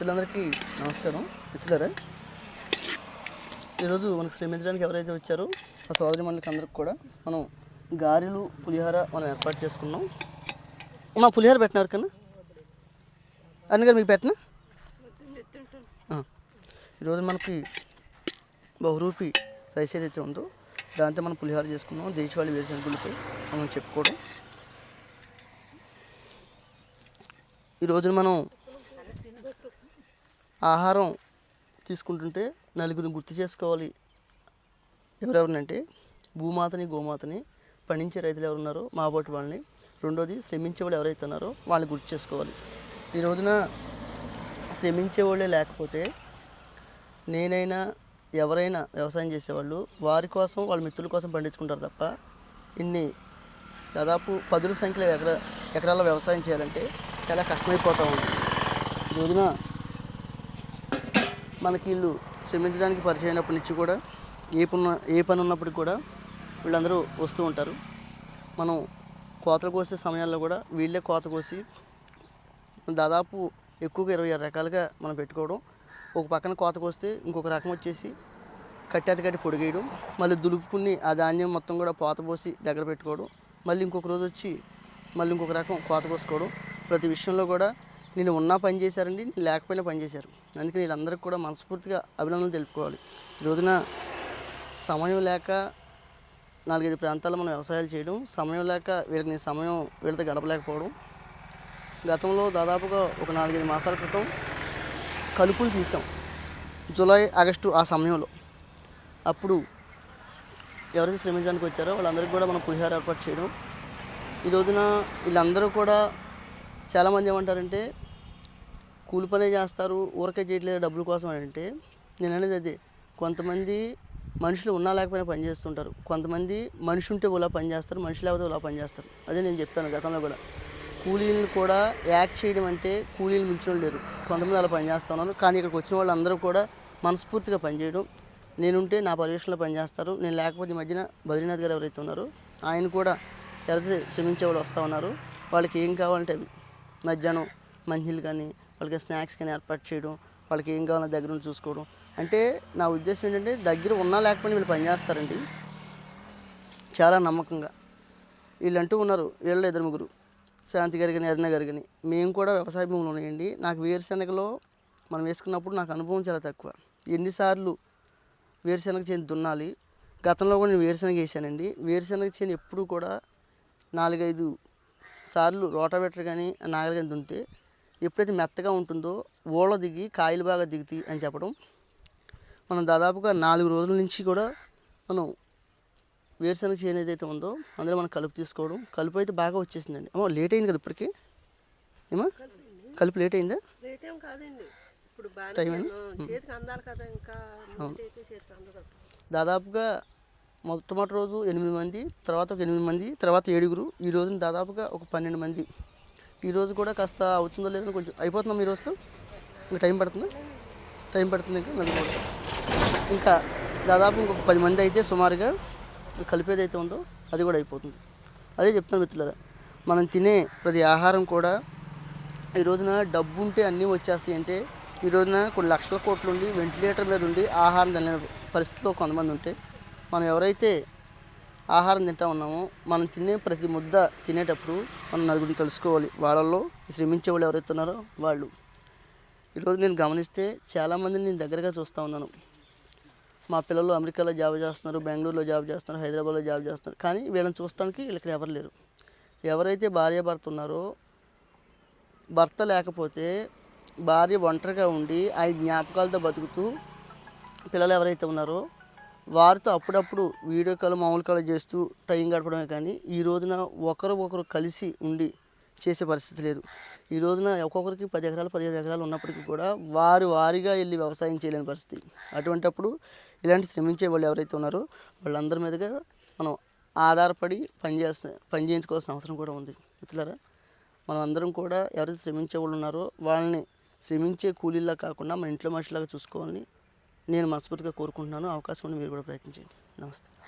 మిత్రులందరికీ నమస్కారం. మిత్రులారా ఈరోజు మనకు శ్రమించడానికి ఎవరైతే వచ్చారో ఆ సోదరి మండలికి అందరికి కూడా మనం గారెలు పులిహోర మనం ఏర్పాటు చేసుకున్నాం. మా పులిహోర పెట్టినారు కన్నా? అన్న గారు మీకు పెట్టినా? ఈరోజు మనకి బహురూపి రైస్ ఏదైతే ఉందో దాంతో మనం పులిహోర చేసుకున్నాం. దేశవాళి వేరుశనగులతో మనం చెప్పుకోవడం. ఈరోజు మనం ఆహారం తీసుకుంటుంటే నలుగురిని గుర్తు చేసుకోవాలి. ఎవరెవరినంటే భూమాతని గోమాతని పండించే రైతులు ఎవరున్నారో మా బోటి వాళ్ళని. రెండోది శ్రమించే వాళ్ళు ఎవరైతే ఉన్నారో వాళ్ళని గుర్తు చేసుకోవాలి. ఈ రోజున శ్రమించే వాళ్ళే లేకపోతే నేనైనా ఎవరైనా వ్యవసాయం చేసేవాళ్ళు వారి కోసం వాళ్ళ మిత్రుల కోసం పండించుకుంటారు తప్ప ఇన్ని దాదాపు పదుల సంఖ్యలో ఎకరా ఎకరాల వ్యవసాయం చేయాలంటే చాలా కష్టమైపోతూ ఉంది. ఈ రోజున మనకి వీళ్ళు శ్రమించడానికి పరిచయం అయినప్పటి నుంచి కూడా ఏ పని ఏ పని ఉన్నప్పటికి కూడా వీళ్ళందరూ వస్తూ ఉంటారు. మనం కోతలు కోసే సమయాల్లో కూడా వీళ్ళే కోత కోసి దాదాపు ఎక్కువగా ఇరవై ఆరు రకాలుగా మనం పెట్టుకోవడం. ఒక పక్కన కోత కోస్తే ఇంకొక రకం వచ్చేసి కట్టేత కట్టి పొడిగేయడం. మళ్ళీ దులుపుకుని ఆ ధాన్యం మొత్తం కూడా పోత పోసి దగ్గర పెట్టుకోవడం. మళ్ళీ ఇంకొక రోజు వచ్చి మళ్ళీ ఇంకొక రకం కోత కోసుకోవడం. ప్రతి విషయంలో కూడా నేను ఉన్నా పని చేశారండి నేను లేకపోయినా పని చేశారు. అందుకని వీళ్ళందరికీ కూడా మనస్ఫూర్తిగా అభినందనలు తెలుపుకోవాలి. ఈ రోజున సమయం లేక నాలుగైదు ప్రాంతాల్లో మనం వ్యవసాయాలు చేయడం సమయం లేక వీళ్ళకి నేను సమయం వీళ్ళతో గడపలేకపోవడం గతంలో దాదాపుగా ఒక నాలుగైదు మాసాల క్రితం కలుపులు తీసాం జూలై ఆగస్టు ఆ సమయంలో. అప్పుడు ఎవరైతే శ్రమించడానికి వచ్చారో వాళ్ళందరికీ కూడా మనం పులిహార ఏర్పాటు చేయడం. ఈ రోజున వీళ్ళందరూ కూడా చాలామంది ఏమంటారంటే కూలి పనే చేస్తారు ఊరకే చేయట్లేదు డబ్బుల కోసం అని అంటే నేను అనేది అదే. కొంతమంది మనుషులు ఉన్నా లేకపోయినా పని చేస్తుంటారు. కొంతమంది మనిషి ఉంటే ఇలా పని చేస్తారు మనిషి లేకపోతే ఇలా పని చేస్తారు. అదే నేను చెప్తాను గతంలో కూడా. కూలీలను కూడా యాక్ట్ చేయడం అంటే కూలీలు మించిన లేరు. కొంతమంది అలా పని ఉన్నారు. కానీ ఇక్కడికి వచ్చిన వాళ్ళందరూ కూడా మనస్ఫూర్తిగా పనిచేయడం నేనుంటే నా పర్యవేక్షణలో పనిచేస్తారు నేను లేకపోతే ఈ మధ్యన బద్రీనాథ్ గారు ఎవరైతే ఉన్నారో ఆయన కూడా ఎవరైతే శ్రమించే వాళ్ళు వస్తూ ఉన్నారు. వాళ్ళకి ఏం కావాలంటే అవి. మధ్యాహ్నం మంచినీళ్ళు కానీ వాళ్ళకి స్నాక్స్ కానీ ఏర్పాటు చేయడం వాళ్ళకి ఏం కావాలో దగ్గర ఉండి చూసుకోవడం. అంటే నా ఉద్దేశం ఏంటంటే దగ్గర ఉన్నా లేకపోయినా వీళ్ళు పనిచేస్తారండి చాలా నమ్మకంగా. వీళ్ళంటూ ఉన్నారు వీళ్ళు ఇద్దరు ముగ్గురు. శాంతి గారి కానీ అరుణ గారు కానీ. మేము కూడా వ్యవసాయ భూములు ఉన్నాయండి. నాకు వేరుశెనగలో మనం వేసుకున్నప్పుడు నాకు అనుభవం చాలా తక్కువ. ఎన్నిసార్లు వేరుశెనగ చేను దున్నాలి. గతంలో కూడా నేను వేరుశెనగ వేసానండి. వేరుశెనగ చేను ఎప్పుడు కూడా నాలుగైదు సార్లు రోటావేటర్ కానీ నాగలి కానీ దున్నితే ఎప్పుడైతే మెత్తగా ఉంటుందో ఓళ్ళ దిగి కాయలు బాగా దిగుతాయి అని చెప్పడం మనం దాదాపుగా నాలుగు రోజుల నుంచి కూడా మనం వేరుశనగ చేను ఏదైతే ఉందో అందులో మనం కలుపు తీసుకోవడం కలుపు అయితే బాగా వచ్చేసిందండి. అమ్మో లేట్ అయింది కదా ఇప్పటికి? ఏమా? కలుపు లేట్ అయిందా? రేట్ ఏం కాదండి. ఇప్పుడు టైం అందాలి కదా ఇంకా. దాదాపుగా మొట్టమొదటి రోజు ఎనిమిది మంది తర్వాత ఒక ఎనిమిది మంది తర్వాత ఏడుగురు ఈ రోజున దాదాపుగా ఒక పన్నెండు మంది ఈరోజు కూడా కాస్త అవుతుందో లేదో కొంచెం అయిపోతున్నాం ఈ రోజుతో ఇంకా టైం పడుతుంది. టైం పడుతుంది ఇంకా నలుగురు ఇంకా దాదాపు ఇంకొక పది మంది అయితే సుమారుగా కలిపేది అయితే ఉందో అది కూడా అయిపోతుంది. అదే చెప్తాను మిత్రులారా మనం తినే ప్రతి ఆహారం కూడా ఈ రోజున డబ్బు ఉంటే అన్నీ వచ్చేస్తాయి అంటే ఈ రోజున కొన్ని లక్షల కోట్లు ఉండి వెంటిలేటర్ మీద ఉండి ఆహారం తినలేని పరిస్థితిలో కొంతమంది ఉంటే మనం ఎవరైతే ఆహారం తింటా ఉన్నామో. మనం తినే ప్రతి ముద్ద తినేటప్పుడు మనం నలుగురిని తెలుసుకోవాలి వాళ్ళల్లో శ్రమించే వాళ్ళు ఎవరైతే ఉన్నారో వాళ్ళు. ఈరోజు నేను గమనిస్తే చాలామందిని నేను దగ్గరగా చూస్తూ ఉన్నాను. మా పిల్లలు అమెరికాలో జాబ్ చేస్తున్నారు బెంగళూరులో జాబ్ చేస్తున్నారు హైదరాబాద్లో జాబ్ చేస్తున్నారు. కానీ వీళ్ళని చూస్తానికి వీళ్ళు ఇక్కడ ఎవరు లేరు. ఎవరైతే భార్య భర్త ఉన్నారో భర్త లేకపోతే భార్య ఒంటరిగా ఉండి ఆయన జ్ఞాపకాలతో బతుకుతూ పిల్లలు ఎవరైతే ఉన్నారో వారితో అప్పుడప్పుడు వీడియో కాల్ మామూలు కాల్ చేస్తూ టైం గడపడమే కానీ ఈ రోజున ఒకరు ఒకరు కలిసి ఉండి చేసే పరిస్థితి లేదు. ఈ రోజున ఒక్కొక్కరికి పది ఎకరాలు పదిహేను ఎకరాలు ఉన్నప్పటికీ కూడా వారు వారిగా వెళ్ళి వ్యవసాయం చేయలేని పరిస్థితి. అటువంటప్పుడు ఇలాంటి శ్రమించే వాళ్ళు ఎవరైతే ఉన్నారో వాళ్ళందరి మీదుగా మనం ఆధారపడి పని పనిచేయించుకోవాల్సిన పని చేయించుకోవాల్సిన అవసరం కూడా ఉంది. మిత్రులారా మనం అందరం కూడా ఎవరైతే శ్రమించే వాళ్ళు ఉన్నారో వాళ్ళని శ్రమించే కూలీలా కాకుండా మన ఇంట్లో మనుషులాగా చూసుకోవాలని నేను మనస్ఫూర్తిగా కోరుకుంటున్నాను. అవకాశం ఉంటే మీరు కూడా ప్రయత్నించండి. నమస్తే.